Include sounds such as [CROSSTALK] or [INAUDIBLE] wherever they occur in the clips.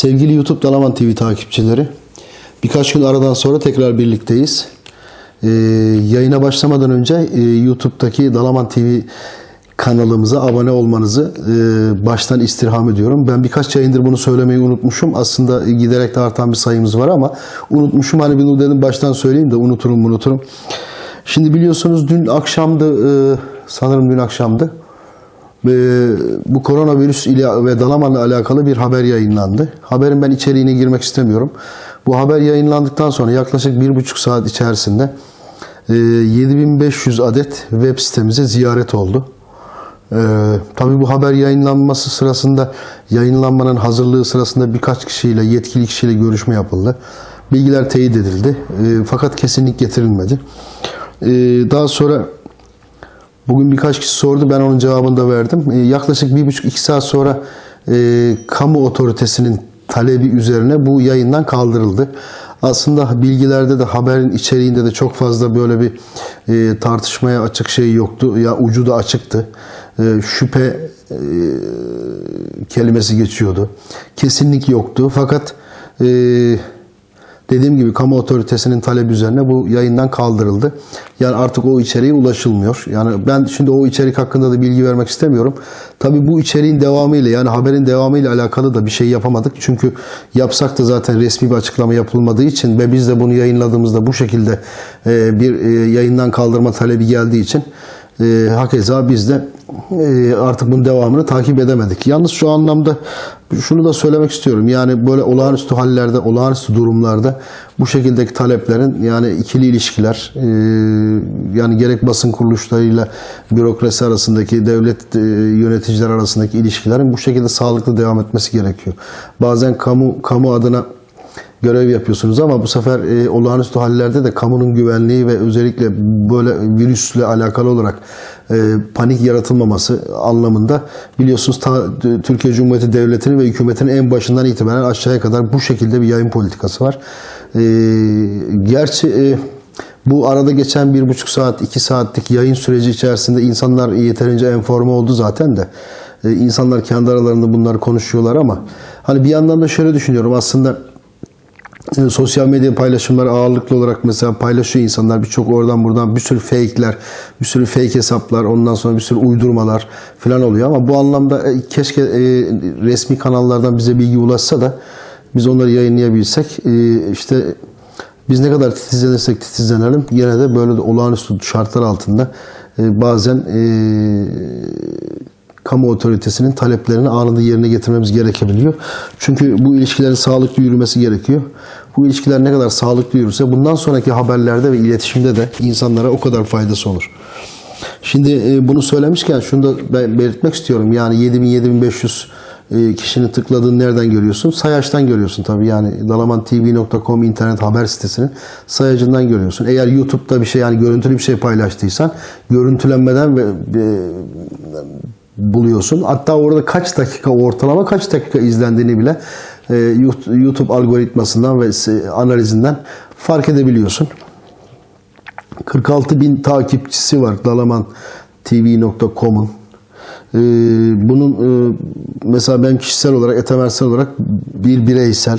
Sevgili YouTube Dalaman TV takipçileri, birkaç gün aradan sonra tekrar birlikteyiz. Ee, yayına başlamadan önce e, YouTube'daki Dalaman TV kanalımıza abone olmanızı e, baştan istirham ediyorum. Ben birkaç yayındır bunu söylemeyi unutmuşum. Aslında giderek de artan bir sayımız var ama unutmuşum. Hani bunu dedim baştan söyleyeyim de unuturum unuturum. Şimdi biliyorsunuz dün akşamdı, e, sanırım dün akşamdı. Ee, bu koronavirüs ile ve Dalaman'la alakalı bir haber yayınlandı. Haberin ben içeriğine girmek istemiyorum. Bu haber yayınlandıktan sonra yaklaşık bir buçuk saat içerisinde e, 7500 adet web sitemize ziyaret oldu. Ee, tabii bu haber yayınlanması sırasında, yayınlanmanın hazırlığı sırasında birkaç kişiyle, yetkili kişiyle görüşme yapıldı. Bilgiler teyit edildi. Ee, fakat kesinlik getirilmedi. Ee, daha sonra Bugün birkaç kişi sordu. Ben onun cevabını da verdim. Ee, yaklaşık bir buçuk iki saat sonra e, kamu otoritesinin talebi üzerine bu yayından kaldırıldı. Aslında bilgilerde de haberin içeriğinde de çok fazla böyle bir e, tartışmaya açık şey yoktu. Ya ucu da açıktı. E, şüphe e, kelimesi geçiyordu. Kesinlik yoktu. Fakat e, Dediğim gibi kamu otoritesinin talebi üzerine bu yayından kaldırıldı. Yani artık o içeriğe ulaşılmıyor. Yani ben şimdi o içerik hakkında da bilgi vermek istemiyorum. Tabii bu içeriğin devamıyla yani haberin devamıyla alakalı da bir şey yapamadık. Çünkü yapsak da zaten resmi bir açıklama yapılmadığı için ve biz de bunu yayınladığımızda bu şekilde e, bir e, yayından kaldırma talebi geldiği için e, hakeza biz de e, artık bunun devamını takip edemedik. Yalnız şu anlamda şunu da söylemek istiyorum. Yani böyle olağanüstü hallerde, olağanüstü durumlarda bu şekildeki taleplerin yani ikili ilişkiler e, yani gerek basın kuruluşlarıyla bürokrasi arasındaki devlet e, yöneticiler arasındaki ilişkilerin bu şekilde sağlıklı devam etmesi gerekiyor. Bazen kamu kamu adına görev yapıyorsunuz ama bu sefer e, olağanüstü hallerde de kamunun güvenliği ve özellikle böyle virüsle alakalı olarak e, panik yaratılmaması anlamında biliyorsunuz ta, Türkiye Cumhuriyeti Devleti'nin ve hükümetinin en başından itibaren aşağıya kadar bu şekilde bir yayın politikası var. E, gerçi e, bu arada geçen bir buçuk saat, iki saatlik yayın süreci içerisinde insanlar yeterince enforme oldu zaten de. E, insanlar kendi aralarında bunları konuşuyorlar ama hani bir yandan da şöyle düşünüyorum aslında e, sosyal medya paylaşımları ağırlıklı olarak mesela paylaşıyor insanlar. Birçok oradan buradan bir sürü fake'ler, bir sürü fake hesaplar, ondan sonra bir sürü uydurmalar falan oluyor. Ama bu anlamda e, keşke e, resmi kanallardan bize bilgi ulaşsa da biz onları yayınlayabilsek. E, işte biz ne kadar titizlenirsek titizlenelim yine de böyle de olağanüstü şartlar altında e, bazen e, kamu otoritesinin taleplerini anında yerine getirmemiz gerekebiliyor. Çünkü bu ilişkilerin sağlıklı yürümesi gerekiyor. Bu ilişkiler ne kadar sağlıklı yürürse bundan sonraki haberlerde ve iletişimde de insanlara o kadar faydası olur. Şimdi e, bunu söylemişken şunu da ben belirtmek istiyorum. Yani 7000-7500 e, kişinin tıkladığını nereden görüyorsun? Sayaçtan görüyorsun tabii. Yani dalamantv.com internet haber sitesinin sayacından görüyorsun. Eğer YouTube'da bir şey yani görüntülü bir şey paylaştıysan görüntülenmeden ve e, buluyorsun. Hatta orada kaç dakika ortalama kaç dakika izlendiğini bile e, YouTube algoritmasından ve analizinden fark edebiliyorsun. 46 bin takipçisi var dalamantv.com'un. Ee, bunun e, mesela ben kişisel olarak, etemensel olarak bir bireysel,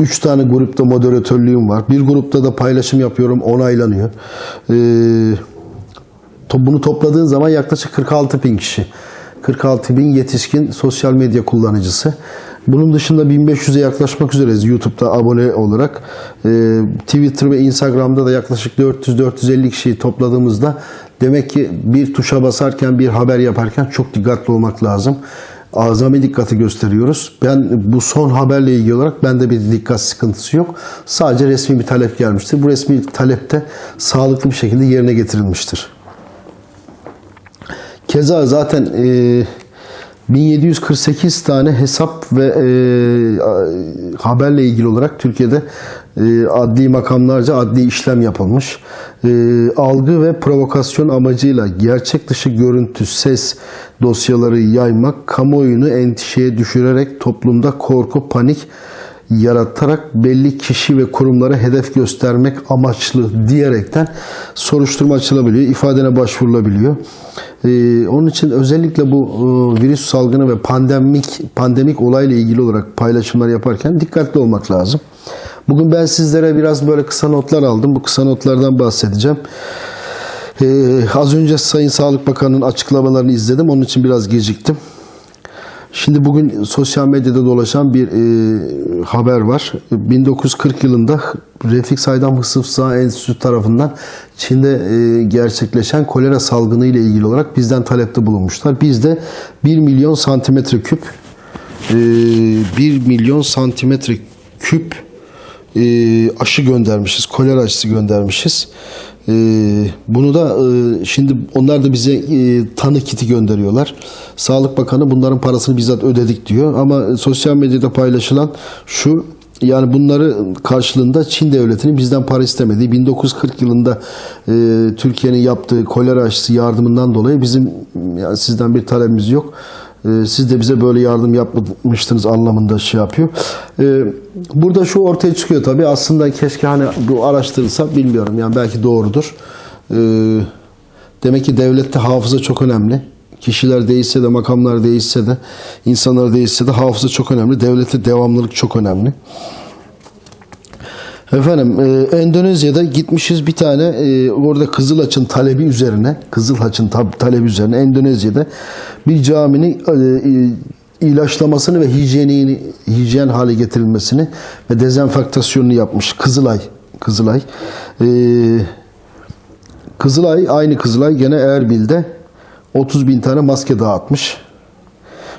3 tane grupta moderatörlüğüm var. Bir grupta da paylaşım yapıyorum, onaylanıyor. Ee, bunu topladığın zaman yaklaşık 46 bin kişi. 46 bin yetişkin sosyal medya kullanıcısı. Bunun dışında 1500'e yaklaşmak üzereyiz YouTube'da abone olarak. Ee, Twitter ve Instagram'da da yaklaşık 400-450 kişiyi topladığımızda demek ki bir tuşa basarken bir haber yaparken çok dikkatli olmak lazım. Azami dikkati gösteriyoruz. Ben bu son haberle ilgili olarak bende bir dikkat sıkıntısı yok. Sadece resmi bir talep gelmiştir. Bu resmi talepte sağlıklı bir şekilde yerine getirilmiştir. Keza zaten e, 1748 tane hesap ve e, haberle ilgili olarak Türkiye'de e, adli makamlarca adli işlem yapılmış. E, algı ve provokasyon amacıyla gerçek dışı görüntü, ses dosyaları yaymak, kamuoyunu endişeye düşürerek toplumda korku, panik yaratarak belli kişi ve kurumlara hedef göstermek amaçlı diyerekten soruşturma açılabiliyor, ifadene başvurulabiliyor. Ee, onun için özellikle bu e, virüs salgını ve pandemik pandemik olayla ilgili olarak paylaşımlar yaparken dikkatli olmak lazım. Bugün ben sizlere biraz böyle kısa notlar aldım. Bu kısa notlardan bahsedeceğim. Ee, az önce Sayın Sağlık Bakanı'nın açıklamalarını izledim. Onun için biraz geciktim. Şimdi bugün sosyal medyada dolaşan bir e, haber var. 1940 yılında Refik Saydam Hısıf Sağ Enstitüsü tarafından Çin'de e, gerçekleşen kolera salgını ile ilgili olarak bizden talepte bulunmuşlar. Biz de 1 milyon santimetre küp e, 1 milyon santimetre küp e, aşı göndermişiz. Kolera aşısı göndermişiz. E, bunu da e, şimdi onlar da bize e, tanı kiti gönderiyorlar. Sağlık Bakanı bunların parasını bizzat ödedik diyor. Ama sosyal medyada paylaşılan şu yani bunları karşılığında Çin devletinin bizden para istemediği 1940 yılında e, Türkiye'nin yaptığı kolera aşısı yardımından dolayı bizim yani sizden bir talebimiz yok. E, siz de bize böyle yardım yapmıştınız anlamında şey yapıyor. E, burada şu ortaya çıkıyor tabii. Aslında keşke hani bu araştırılsa bilmiyorum. Yani belki doğrudur. E, demek ki devlette hafıza çok önemli. Kişiler değişse de, makamlar değişse de, insanlar değişse de hafıza çok önemli. Devlette devamlılık çok önemli. Efendim e, Endonezya'da gitmişiz bir tane e, orada Kızılaç'ın talebi üzerine Kızılhaç'ın tab- talebi üzerine Endonezya'da bir caminin e, e, ilaçlamasını ve hijyenini hijyen hale getirilmesini ve dezenfektasyonunu yapmış Kızılay Kızılay e, Kızılay aynı Kızılay gene Erbil'de 30 bin tane maske dağıtmış.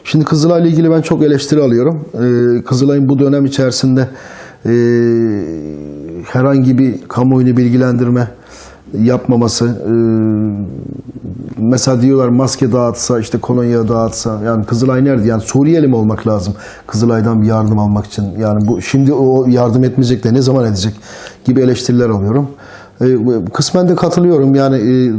Şimdi Kızılay'la ilgili ben çok eleştiri alıyorum. Ee, Kızılay'ın bu dönem içerisinde e, herhangi bir kamuoyunu bilgilendirme yapmaması. e, mesela diyorlar maske dağıtsa, işte kolonya dağıtsa. Yani Kızılay nerede? Yani Suriyeli mi olmak lazım Kızılay'dan bir yardım almak için? Yani bu şimdi o yardım etmeyecek de ne zaman edecek gibi eleştiriler alıyorum. E, Kısmen de katılıyorum. Yani e,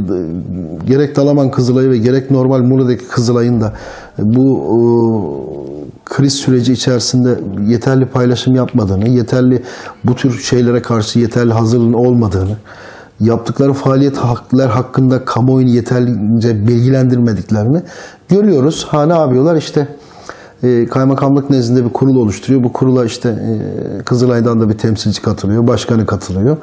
gerek Dalaman Kızılay'ı ve gerek normal Muğla'daki Kızılay'ın da bu e, kriz süreci içerisinde yeterli paylaşım yapmadığını, yeterli bu tür şeylere karşı yeterli hazırlığın olmadığını, yaptıkları faaliyet haklar hakkında kamuoyunu yeterince bilgilendirmediklerini görüyoruz. Ha ne yapıyorlar işte e, kaymakamlık nezdinde bir kurul oluşturuyor. Bu kurula işte e, Kızılay'dan da bir temsilci katılıyor, başkanı katılıyor.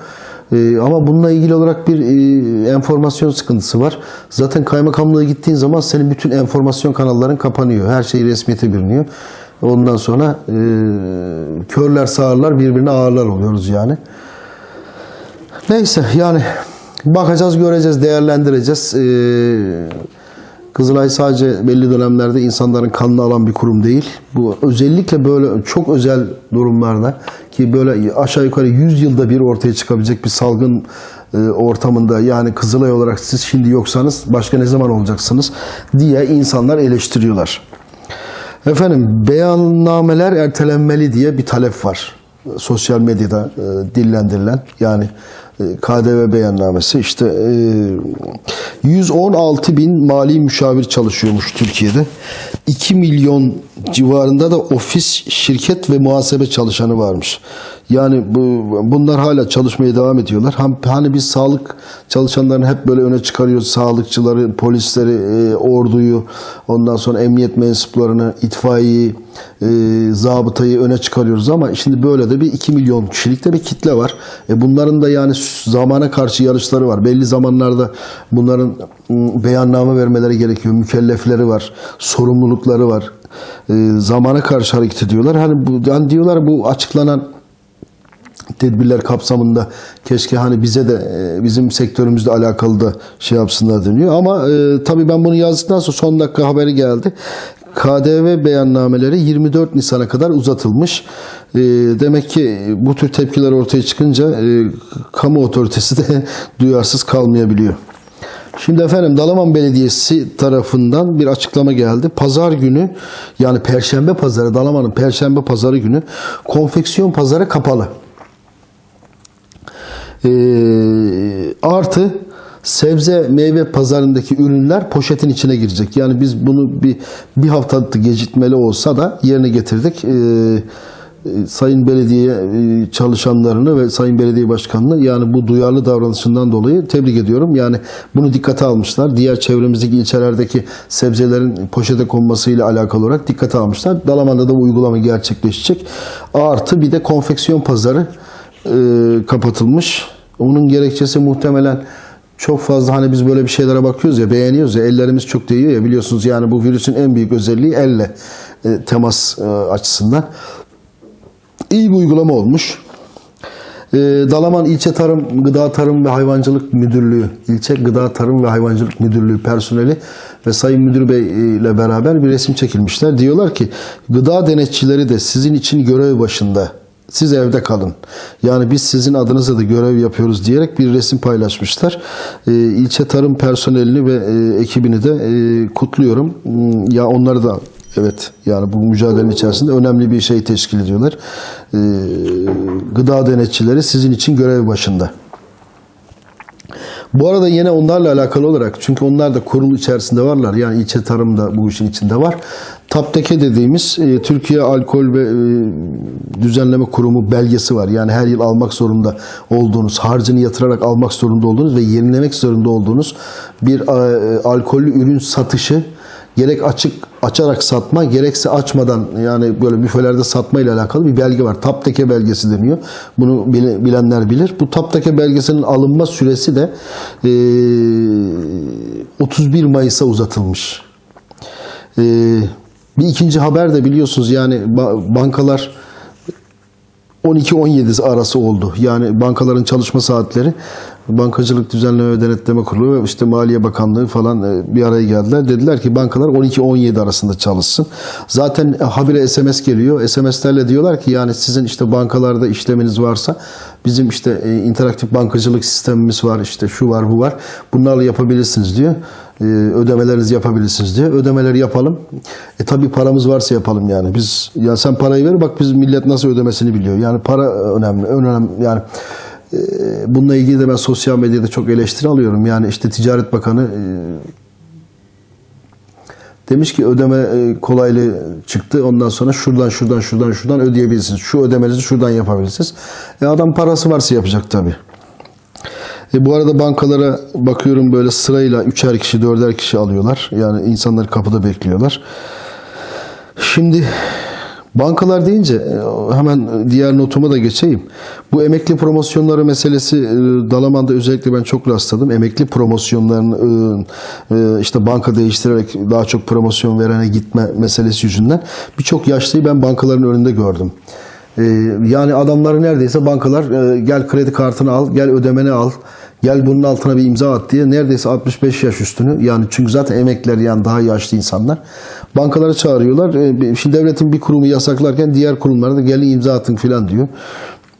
E, ama bununla ilgili olarak bir e, enformasyon sıkıntısı var. Zaten kaymakamlığa gittiğin zaman senin bütün enformasyon kanalların kapanıyor. Her şey resmiyete bürünüyor. Ondan sonra e, körler sağırlar birbirine ağırlar oluyoruz yani. Neyse yani bakacağız, göreceğiz, değerlendireceğiz. Ee, Kızılay sadece belli dönemlerde insanların kanını alan bir kurum değil. Bu özellikle böyle çok özel durumlarda ki böyle aşağı yukarı 100 yılda bir ortaya çıkabilecek bir salgın e, ortamında yani Kızılay olarak siz şimdi yoksanız başka ne zaman olacaksınız diye insanlar eleştiriyorlar. Efendim beyannameler ertelenmeli diye bir talep var. Sosyal medyada e, dillendirilen yani KDV beyannamesi işte e, 116 bin mali müşavir çalışıyormuş Türkiye'de. 2 milyon civarında da ofis, şirket ve muhasebe çalışanı varmış. Yani bu, bunlar hala çalışmaya devam ediyorlar. Hani biz sağlık çalışanlarını hep böyle öne çıkarıyoruz. Sağlıkçıları, polisleri, e, orduyu, ondan sonra emniyet mensuplarını, itfaiyeyi, e, zabıtayı öne çıkarıyoruz ama şimdi böyle de bir 2 milyon kişilikte bir kitle var. E bunların da yani zamana karşı yarışları var. Belli zamanlarda bunların beyanname vermeleri gerekiyor. Mükellefleri var, sorumlulukları var. E, zamana karşı hareket ediyorlar. Hani bu yani diyorlar bu açıklanan tedbirler kapsamında keşke hani bize de e, bizim sektörümüzle alakalı da şey yapsınlar deniyor. Ama e, tabii ben bunu yazdıktan sonra son dakika haberi geldi. KDV beyannameleri 24 Nisan'a kadar uzatılmış. E, demek ki bu tür tepkiler ortaya çıkınca e, kamu otoritesi de [LAUGHS] duyarsız kalmayabiliyor. Şimdi efendim Dalaman Belediyesi tarafından bir açıklama geldi. Pazar günü yani Perşembe pazarı Dalaman'ın Perşembe pazarı günü konfeksiyon pazarı kapalı. Ee, artı sebze meyve pazarındaki ürünler poşetin içine girecek. Yani biz bunu bir bir hafta gecikmeli olsa da yerine getirdik. Ee, e, Sayın Belediye e, çalışanlarını ve Sayın Belediye Başkanı'nı yani bu duyarlı davranışından dolayı tebrik ediyorum. Yani bunu dikkate almışlar. Diğer çevremizdeki ilçelerdeki sebzelerin poşete konmasıyla alakalı olarak dikkate almışlar. Dalaman'da da bu uygulama gerçekleşecek. Artı bir de konfeksiyon pazarı e, kapatılmış. Onun gerekçesi muhtemelen çok fazla hani biz böyle bir şeylere bakıyoruz ya beğeniyoruz ya ellerimiz çok değiyor ya biliyorsunuz yani bu virüsün en büyük özelliği elle e, temas e, açısından. İyi bir uygulama olmuş. E, Dalaman İlçe Tarım, Gıda Tarım ve Hayvancılık Müdürlüğü, İlçe Gıda Tarım ve Hayvancılık Müdürlüğü personeli ve Sayın Müdür Bey ile beraber bir resim çekilmişler. Diyorlar ki gıda denetçileri de sizin için görev başında. Siz evde kalın. Yani biz sizin adınıza da görev yapıyoruz diyerek bir resim paylaşmışlar. E, ilçe tarım personelini ve e, ekibini de e, kutluyorum. Hmm, Ya onları da evet yani bu mücadelenin içerisinde önemli bir şey teşkil ediyorlar. E, gıda denetçileri sizin için görev başında. Bu arada yine onlarla alakalı olarak çünkü onlar da kurul içerisinde varlar. Yani ilçe tarım da bu işin içinde var. TAPTEKE dediğimiz e, Türkiye Alkol ve e, Düzenleme Kurumu belgesi var. Yani her yıl almak zorunda olduğunuz, harcını yatırarak almak zorunda olduğunuz ve yenilemek zorunda olduğunuz bir e, alkollü ürün satışı gerek açık açarak satma gerekse açmadan yani böyle büfelerde satma ile alakalı bir belge var. Tapteke belgesi deniyor. Bunu bile- bilenler bilir. Bu Tapteke belgesinin alınma süresi de e, 31 Mayıs'a uzatılmış. E, bir ikinci haber de biliyorsunuz yani ba- bankalar 12-17 arası oldu. Yani bankaların çalışma saatleri Bankacılık Düzenleme ve Denetleme Kurulu ve işte Maliye Bakanlığı falan e, bir araya geldiler. Dediler ki bankalar 12-17 arasında çalışsın. Zaten e, habire SMS geliyor. SMS'lerle diyorlar ki yani sizin işte bankalarda işleminiz varsa bizim işte e, interaktif bankacılık sistemimiz var işte şu var bu var. Bunlarla yapabilirsiniz diyor. Ödemelerinizi yapabilirsiniz diyor. Ödemeleri yapalım. E tabi paramız varsa yapalım yani. Biz ya sen parayı ver bak biz millet nasıl ödemesini biliyor. Yani para önemli. Önemli yani bununla ilgili de ben sosyal medyada çok eleştiri alıyorum. Yani işte Ticaret Bakanı e, demiş ki ödeme e, kolaylığı çıktı. Ondan sonra şuradan şuradan şuradan şuradan ödeyebilirsiniz. Şu ödemeleri şuradan yapabilirsiniz. E adam parası varsa yapacak tabii. E bu arada bankalara bakıyorum böyle sırayla üçer kişi, dörder kişi alıyorlar. Yani insanlar kapıda bekliyorlar. Şimdi bankalar deyince e, hemen diğer notuma da geçeyim. Bu emekli promosyonları meselesi e, Dalaman'da özellikle ben çok rastladım. Emekli promosyonlarını e, işte banka değiştirerek daha çok promosyon verene gitme meselesi yüzünden birçok yaşlıyı ben bankaların önünde gördüm. Yani adamları neredeyse bankalar gel kredi kartını al, gel ödemeni al, gel bunun altına bir imza at diye neredeyse 65 yaş üstünü yani çünkü zaten emekliler yani daha yaşlı insanlar bankaları çağırıyorlar. E, devletin bir kurumu yasaklarken diğer kurumlara da gelin imza atın filan diyor.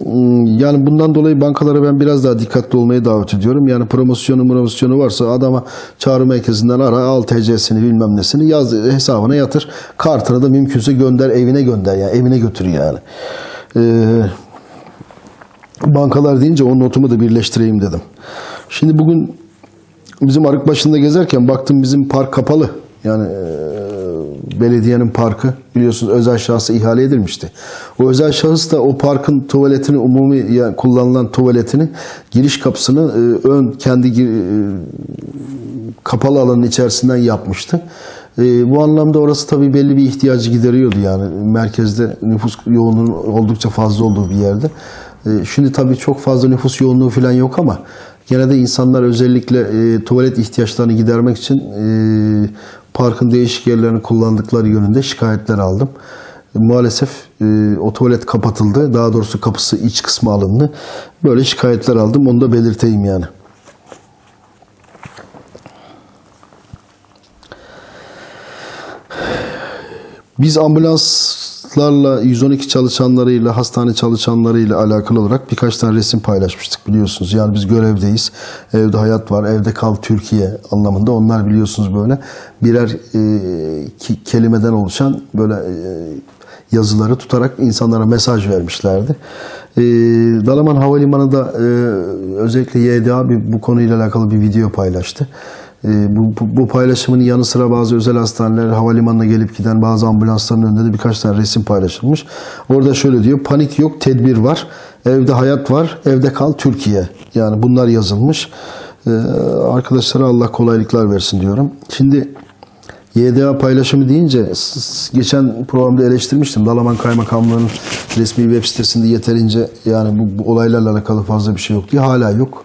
Hmm, Yani bundan dolayı bankalara ben biraz daha dikkatli olmaya davet ediyorum. Yani promosyonu promosyonu varsa adama çağrı merkezinden ara al TC'sini bilmem nesini yaz hesabına yatır. Kartını da mümkünse gönder evine gönder yani evine götür yani. Ee, bankalar deyince o notumu da birleştireyim dedim. Şimdi bugün bizim arık başında gezerken baktım bizim park kapalı. Yani e, belediyenin parkı biliyorsunuz özel şahsa ihale edilmişti. O özel şahıs da o parkın tuvaletini umumi yani kullanılan tuvaletini giriş kapısını e, ön kendi e, kapalı alanın içerisinden yapmıştı. E, bu anlamda orası tabii belli bir ihtiyacı gideriyordu yani merkezde nüfus yoğunluğunun oldukça fazla olduğu bir yerde. E, şimdi tabii çok fazla nüfus yoğunluğu falan yok ama gene de insanlar özellikle e, tuvalet ihtiyaçlarını gidermek için e, parkın değişik yerlerini kullandıkları yönünde şikayetler aldım. E, maalesef e, o tuvalet kapatıldı. Daha doğrusu kapısı iç kısmı alındı. Böyle şikayetler aldım. Onu da belirteyim yani. Biz ambulanslarla 112 çalışanlarıyla, hastane çalışanlarıyla alakalı olarak birkaç tane resim paylaşmıştık biliyorsunuz. Yani biz görevdeyiz. Evde hayat var, evde kal Türkiye anlamında. Onlar biliyorsunuz böyle birer e, ki- kelimeden oluşan böyle e, yazıları tutarak insanlara mesaj vermişlerdi. E, Dalaman Havalimanı da e, özellikle YDA bir, bu konuyla alakalı bir video paylaştı. E, bu, bu, bu paylaşımın yanı sıra bazı özel hastaneler, havalimanına gelip giden bazı ambulansların önünde de birkaç tane resim paylaşılmış. Orada şöyle diyor, panik yok, tedbir var. Evde hayat var, evde kal Türkiye. Yani bunlar yazılmış. E, arkadaşlara Allah kolaylıklar versin diyorum. Şimdi YDA paylaşımı deyince geçen programda eleştirmiştim. Dalaman Kaymakamlığı'nın resmi web sitesinde yeterince yani bu, bu olaylarla alakalı fazla bir şey yok diye hala yok.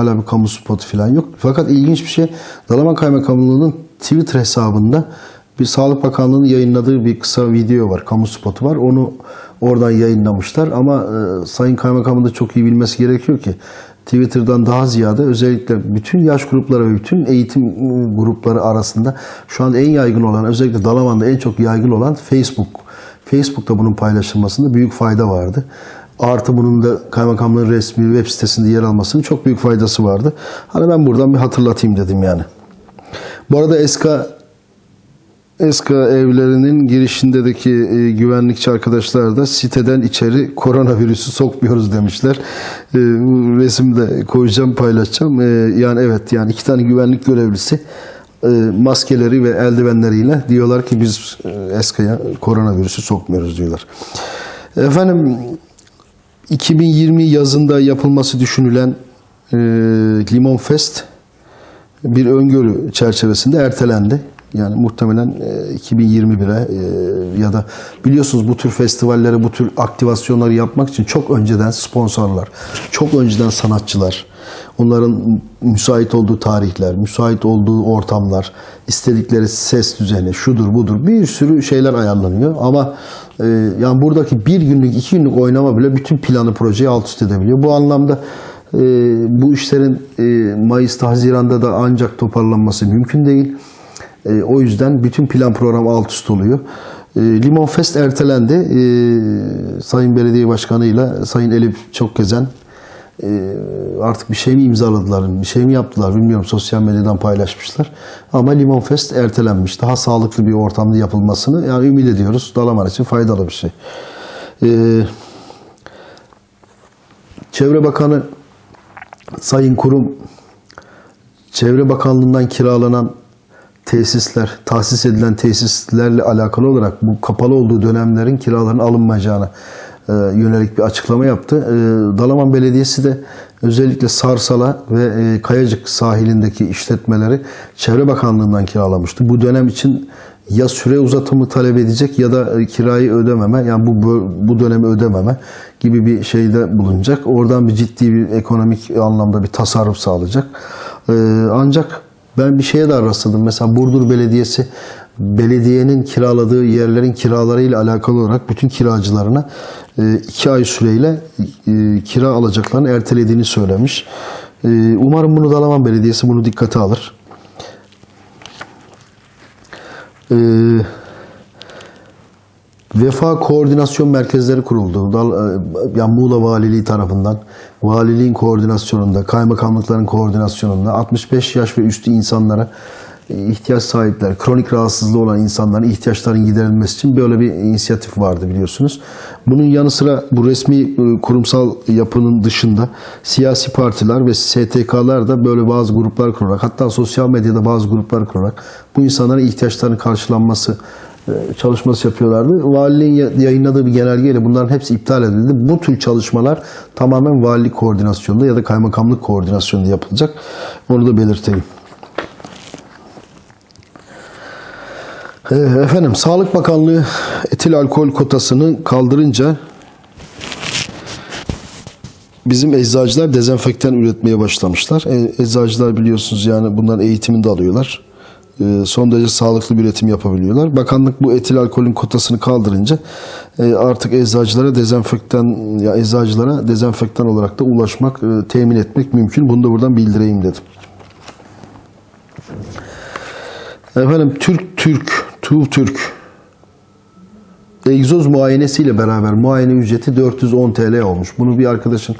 Hala bir kamu spotu falan yok. Fakat ilginç bir şey Dalaman Kaymakamlığı'nın Twitter hesabında bir Sağlık Bakanlığı'nın yayınladığı bir kısa video var. Kamu spotu var. Onu oradan yayınlamışlar ama e, Sayın Kaymakamın da çok iyi bilmesi gerekiyor ki Twitter'dan daha ziyade özellikle bütün yaş grupları ve bütün eğitim e, grupları arasında şu an en yaygın olan özellikle Dalaman'da en çok yaygın olan Facebook. Facebook'ta bunun paylaşılmasında büyük fayda vardı. Artı bunun da kaymakamlığın resmi web sitesinde yer almasının çok büyük faydası vardı. Hani ben buradan bir hatırlatayım dedim yani. Bu arada Eska Eska evlerinin girişindeki e, güvenlikçi arkadaşlar da siteden içeri koronavirüsü sokmuyoruz demişler. E, bu resmi de koyacağım paylaşacağım. E, yani evet yani iki tane güvenlik görevlisi e, maskeleri ve eldivenleriyle diyorlar ki biz e, Eska'ya koronavirüsü sokmuyoruz diyorlar. Efendim 2020 yazında yapılması düşünülen e, Limon Fest bir öngörü çerçevesinde ertelendi. Yani muhtemelen e, 2021'e e, ya da biliyorsunuz bu tür festivalleri, bu tür aktivasyonları yapmak için çok önceden sponsorlar, çok önceden sanatçılar, onların müsait olduğu tarihler, müsait olduğu ortamlar, istedikleri ses düzeni, şudur budur bir sürü şeyler ayarlanıyor. Ama e, yani buradaki bir günlük, iki günlük oynama bile bütün planı, projeyi alt üst edebiliyor. Bu anlamda e, bu işlerin Mayıs'ta, Haziran'da da ancak toparlanması mümkün değil. E, o yüzden bütün plan program alt üst oluyor. E, Limon Fest ertelendi. E, Sayın Belediye Başkanı ile Sayın Elif Çokgezen e, artık bir şey mi imzaladılar, bir şey mi yaptılar bilmiyorum. Sosyal medyadan paylaşmışlar. Ama Limon Fest ertelenmiş. Daha sağlıklı bir ortamda yapılmasını yani ümit ediyoruz. Dalaman için faydalı bir şey. E, Çevre Bakanı Sayın Kurum Çevre Bakanlığı'ndan kiralanan tesisler, tahsis edilen tesislerle alakalı olarak bu kapalı olduğu dönemlerin kiraların alınmayacağına e, yönelik bir açıklama yaptı. E, Dalaman Belediyesi de özellikle Sarsala ve e, Kayacık sahilindeki işletmeleri Çevre Bakanlığı'ndan kiralamıştı. Bu dönem için ya süre uzatımı talep edecek ya da kirayı ödememe yani bu bu dönemi ödememe gibi bir şeyde bulunacak. Oradan bir ciddi bir ekonomik anlamda bir tasarruf sağlayacak. E, ancak ben bir şeye daha rastladım. Mesela Burdur Belediyesi belediyenin kiraladığı yerlerin kiralarıyla alakalı olarak bütün kiracılarına e, iki ay süreyle e, kira alacaklarını ertelediğini söylemiş. E, Umarım bunu Dalaman Belediyesi bunu dikkate alır. E, Vefa koordinasyon merkezleri kuruldu. Dal, e, yani Muğla Valiliği tarafından valiliğin koordinasyonunda, kaymakamlıkların koordinasyonunda 65 yaş ve üstü insanlara e, ihtiyaç sahipler, kronik rahatsızlığı olan insanların ihtiyaçlarının giderilmesi için böyle bir inisiyatif vardı biliyorsunuz. Bunun yanı sıra bu resmi e, kurumsal yapının dışında siyasi partiler ve STK'lar da böyle bazı gruplar kurarak hatta sosyal medyada bazı gruplar kurarak bu insanların ihtiyaçlarının karşılanması çalışması yapıyorlardı. Valiliğin ya- yayınladığı bir genelgeyle bunların hepsi iptal edildi. Bu tür çalışmalar tamamen valilik koordinasyonunda ya da kaymakamlık koordinasyonunda yapılacak. Onu da belirteyim. E, Efendim Sağlık Bakanlığı etil alkol kotasını kaldırınca bizim eczacılar dezenfektan üretmeye başlamışlar. E, Eczacılar biliyorsunuz yani bunların eğitimini de alıyorlar. E, Son derece sağlıklı bir üretim yapabiliyorlar. Bakanlık bu etil alkolün kotasını kaldırınca e, artık eczacılara dezenfektan ya eczacılara dezenfektan olarak da ulaşmak, e, temin etmek mümkün. Bunu da buradan bildireyim dedim. Efendim Türk Türk, TUV Türk egzoz muayenesiyle beraber muayene ücreti 410 TL olmuş. Bunu bir arkadaşın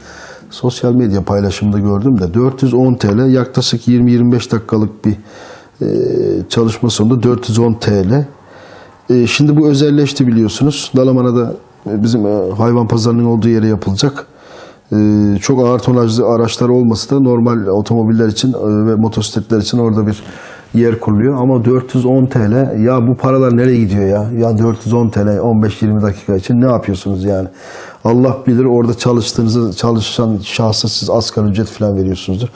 sosyal medya paylaşımında gördüm de 410 TL yaklaşık 20-25 dakikalık bir e, çalışma sonunda 410 TL. E, şimdi bu özelleşti biliyorsunuz. Dalaman'a da e, bizim hayvan pazarının olduğu yere yapılacak. çok ağır tonajlı araçlar olması da normal otomobiller için ve motosikletler için orada bir yer kuruluyor. Ama 410 TL ya bu paralar nereye gidiyor ya? Ya 410 TL 15-20 dakika için ne yapıyorsunuz yani? Allah bilir orada çalıştığınızı çalışan şahsa siz asgari ücret falan veriyorsunuzdur.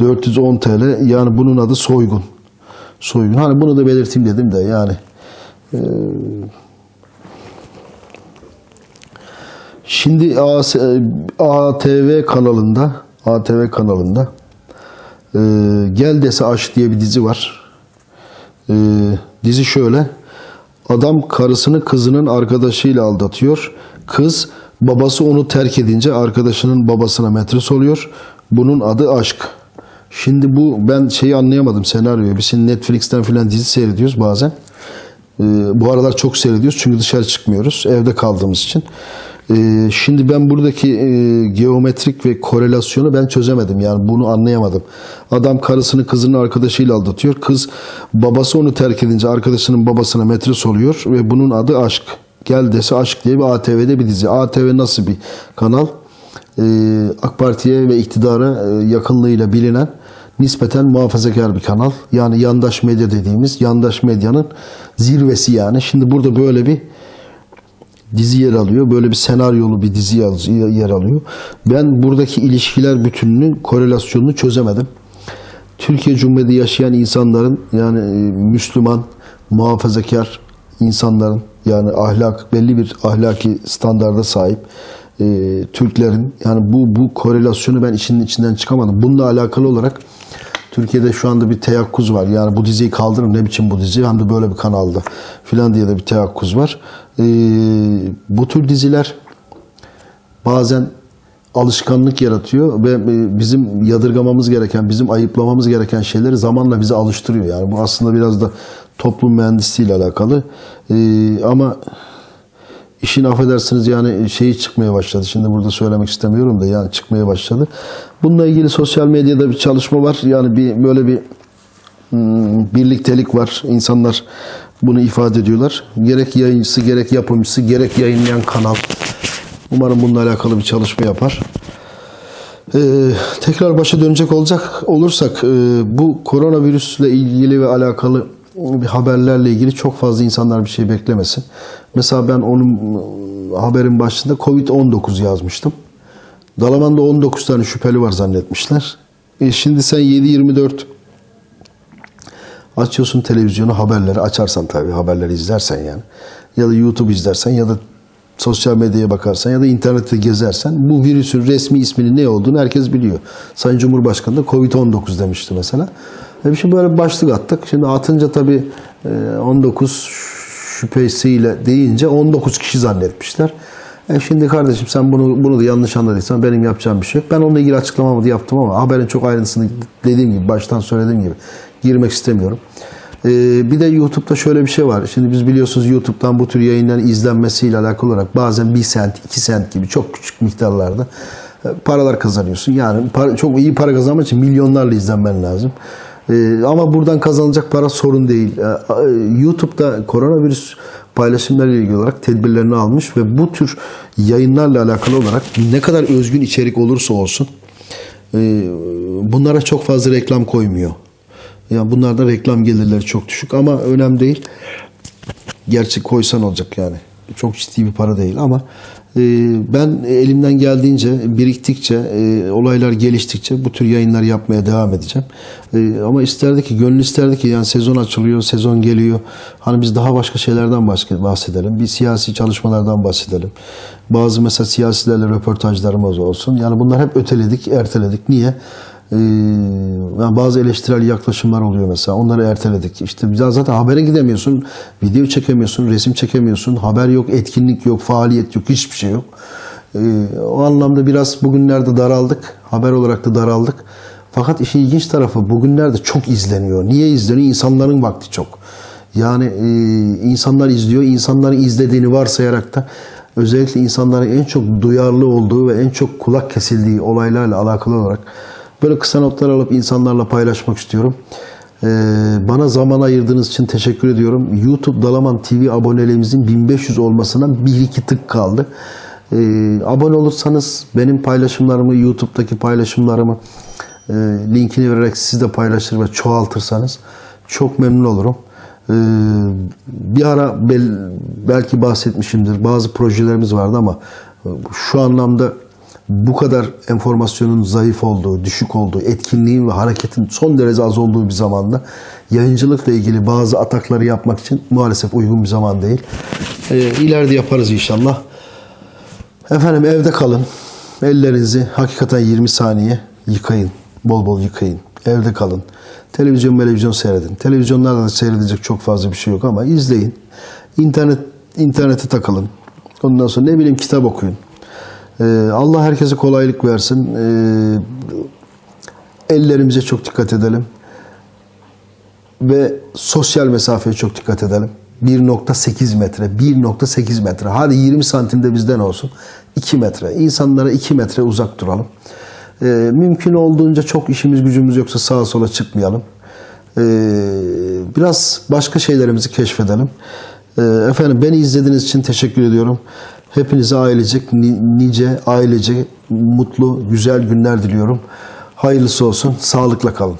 410 TL yani bunun adı soygun. Soygun. Hani bunu da belirteyim dedim de yani. e, Şimdi ATV kanalında ATV kanalında e, Gel Dese Aşk diye bir dizi var. E, dizi şöyle. Adam karısını kızının arkadaşıyla aldatıyor. Kız babası onu terk edince arkadaşının babasına metres oluyor. Bunun adı aşk. Şimdi bu ben şeyi anlayamadım senaryoyu. Biz şimdi Netflix'ten filan dizi seyrediyoruz bazen. Ee, bu aralar çok seyrediyoruz çünkü dışarı çıkmıyoruz. Evde kaldığımız için. Ee, şimdi ben buradaki e, geometrik ve korelasyonu ben çözemedim. Yani bunu anlayamadım. Adam karısını kızının arkadaşıyla aldatıyor. Kız babası onu terk edince arkadaşının babasına metres oluyor ve bunun adı aşk. Gel dese aşk diye bir ATV'de bir dizi. ATV nasıl bir kanal? Ee, AK Parti'ye ve iktidara e, yakınlığıyla bilinen nispeten muhafazakar bir kanal. Yani yandaş medya dediğimiz yandaş medyanın zirvesi yani. Şimdi burada böyle bir dizi yer alıyor. Böyle bir senaryolu bir dizi yer- alıyor. Ben buradaki ilişkiler bütününün korelasyonunu çözemedim. Türkiye Cumhuriyeti yaşayan insanların yani e, Müslüman, muhafazakar insanların yani ahlak belli bir ahlaki standarda sahip e, Türklerin yani bu bu korelasyonu ben işin içinden çıkamadım. Bununla alakalı olarak Türkiye'de şu anda bir teyakkuz var. Yani bu diziyi kaldırın ne biçim bu dizi hem de böyle bir kanalda filan diye de bir teyakkuz var. E, bu tür diziler bazen alışkanlık yaratıyor ve e, bizim yadırgamamız gereken, bizim ayıplamamız gereken şeyleri zamanla bize alıştırıyor. Yani bu aslında biraz da toplum mühendisliğiyle alakalı. Ee, ama işin affedersiniz yani şeyi çıkmaya başladı. Şimdi burada söylemek istemiyorum da yani çıkmaya başladı. Bununla ilgili sosyal medyada bir çalışma var. Yani bir böyle bir hmm, birliktelik var. İnsanlar bunu ifade ediyorlar. Gerek yayıncısı, gerek yapımcısı, gerek yayınlayan kanal. Umarım bununla alakalı bir çalışma yapar. Ee, tekrar başa dönecek olacak olursak e, bu koronavirüsle ilgili ve alakalı bir haberlerle ilgili çok fazla insanlar bir şey beklemesin. Mesela ben onun e, haberin başında Covid-19 yazmıştım. Dalaman'da 19 tane şüpheli var zannetmişler. E şimdi sen 7-24 açıyorsun televizyonu haberleri açarsan tabii haberleri izlersen yani ya da YouTube izlersen ya da sosyal medyaya bakarsan ya da internette gezersen bu virüsün resmi isminin ne olduğunu herkes biliyor. Sayın Cumhurbaşkanı da Covid-19 demişti mesela. E şimdi böyle bir başlık attık. Şimdi atınca tabii e, 19 şüphesiyle deyince 19 kişi zannetmişler. E şimdi kardeşim sen bunu bunu da yanlış anladıysan benim yapacağım bir şey yok. Ben onunla ilgili açıklamamı da yaptım ama haberin çok ayrıntısını dediğim gibi baştan söylediğim gibi girmek istemiyorum. Ee, bir de YouTube'da şöyle bir şey var. Şimdi biz biliyorsunuz YouTube'dan bu tür yayınların izlenmesiyle alakalı olarak bazen 1 sent, 2 sent gibi çok küçük miktarlarda e, paralar kazanıyorsun. Yani para- çok iyi para kazanmak için milyonlarla izlenmen lazım. Ee, ama buradan kazanılacak para sorun değil. Ee, e, YouTube'da koronavirüs paylaşımlarıyla ilgili olarak tedbirlerini almış ve bu tür yayınlarla alakalı olarak ne kadar özgün içerik olursa olsun e, bunlara çok fazla reklam koymuyor. Yani bunlarda reklam gelirleri çok düşük ama önemli değil. Gerçi koysan olacak yani. Çok ciddi bir para değil ama ben elimden geldiğince biriktikçe e, olaylar geliştikçe bu tür yayınlar yapmaya devam edeceğim. E, ama isterdi ki gönül isterdi ki yani sezon açılıyor, sezon geliyor. Hani biz daha başka şeylerden bahsedelim. Bir siyasi çalışmalardan bahsedelim. Bazı mesela siyasilerle röportajlarımız olsun. Yani bunlar hep öteledik, erteledik. Niye? Ee, yani bazı eleştirel yaklaşımlar oluyor mesela. Onları erteledik. İşte zaten habere gidemiyorsun. Video çekemiyorsun, resim çekemiyorsun. Haber yok, etkinlik yok, faaliyet yok, hiçbir şey yok. Ee, o anlamda biraz bugünlerde daraldık. Haber olarak da daraldık. Fakat işin ilginç tarafı bugünlerde çok izleniyor. Niye izleniyor? İnsanların vakti çok. Yani e, insanlar izliyor. İnsanların izlediğini varsayarak da özellikle insanların en çok duyarlı olduğu ve en çok kulak kesildiği olaylarla alakalı olarak böyle kısa notlar alıp insanlarla paylaşmak istiyorum. Ee, bana zaman ayırdığınız için teşekkür ediyorum. YouTube Dalaman TV abonelerimizin 1500 olmasına bir iki tık kaldı. Ee, abone olursanız benim paylaşımlarımı, YouTube'daki paylaşımlarımı e, linkini vererek siz de paylaşır ve çoğaltırsanız çok memnun olurum. Ee, bir ara bel- belki bahsetmişimdir. Bazı projelerimiz vardı ama şu anlamda bu kadar enformasyonun zayıf olduğu, düşük olduğu, etkinliğin ve hareketin son derece az olduğu bir zamanda yayıncılıkla ilgili bazı atakları yapmak için maalesef uygun bir zaman değil. Ee, ileride yaparız inşallah. Efendim evde kalın. Ellerinizi hakikaten 20 saniye yıkayın. Bol bol yıkayın. Evde kalın. Televizyon televizyon seyredin. Televizyonlarda da seyredecek çok fazla bir şey yok ama izleyin. İnternet internete takılın. Ondan sonra ne bileyim kitap okuyun. Ee, Allah herkese kolaylık versin. Ee, ellerimize çok dikkat edelim. Ve sosyal mesafeye çok dikkat edelim. 1.8 metre, 1.8 metre. Hadi 20 santim de bizden olsun. 2 metre. İnsanlara 2 metre uzak duralım. Ee, mümkün olduğunca çok işimiz gücümüz yoksa sağa sola çıkmayalım. Ee, biraz başka şeylerimizi keşfedelim. Ee, efendim beni izlediğiniz için teşekkür ediyorum. Hepinize ailecek, ni- nice, ailece, mutlu, güzel günler diliyorum. Hayırlısı olsun. Sağlıkla kalın.